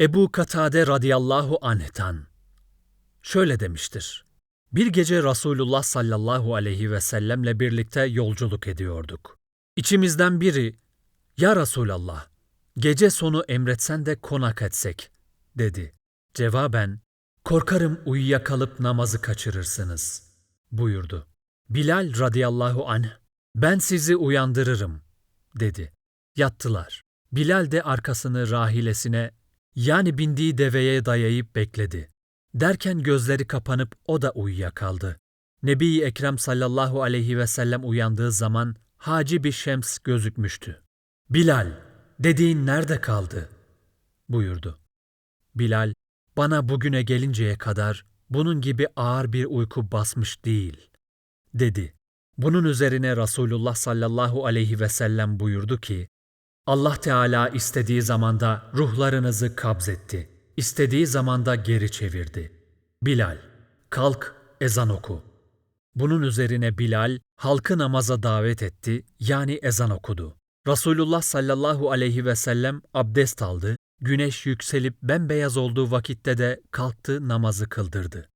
Ebu Katade radıyallahu anh'tan şöyle demiştir. Bir gece Resulullah sallallahu aleyhi ve sellemle birlikte yolculuk ediyorduk. İçimizden biri, Ya Resulallah, gece sonu emretsen de konak etsek, dedi. Cevaben, korkarım uyuyakalıp namazı kaçırırsınız, buyurdu. Bilal radıyallahu anh, ben sizi uyandırırım, dedi. Yattılar. Bilal de arkasını rahilesine, yani bindiği deveye dayayıp bekledi. Derken gözleri kapanıp o da uyuyakaldı. Nebi Ekrem sallallahu aleyhi ve sellem uyandığı zaman haci bir şems gözükmüştü. Bilal, dediğin nerede kaldı? buyurdu. Bilal, bana bugüne gelinceye kadar bunun gibi ağır bir uyku basmış değil, dedi. Bunun üzerine Resulullah sallallahu aleyhi ve sellem buyurdu ki, Allah Teala istediği zamanda ruhlarınızı kabzetti, istediği zamanda geri çevirdi. Bilal, kalk ezan oku. Bunun üzerine Bilal halkı namaza davet etti, yani ezan okudu. Resulullah sallallahu aleyhi ve sellem abdest aldı, güneş yükselip bembeyaz olduğu vakitte de kalktı namazı kıldırdı.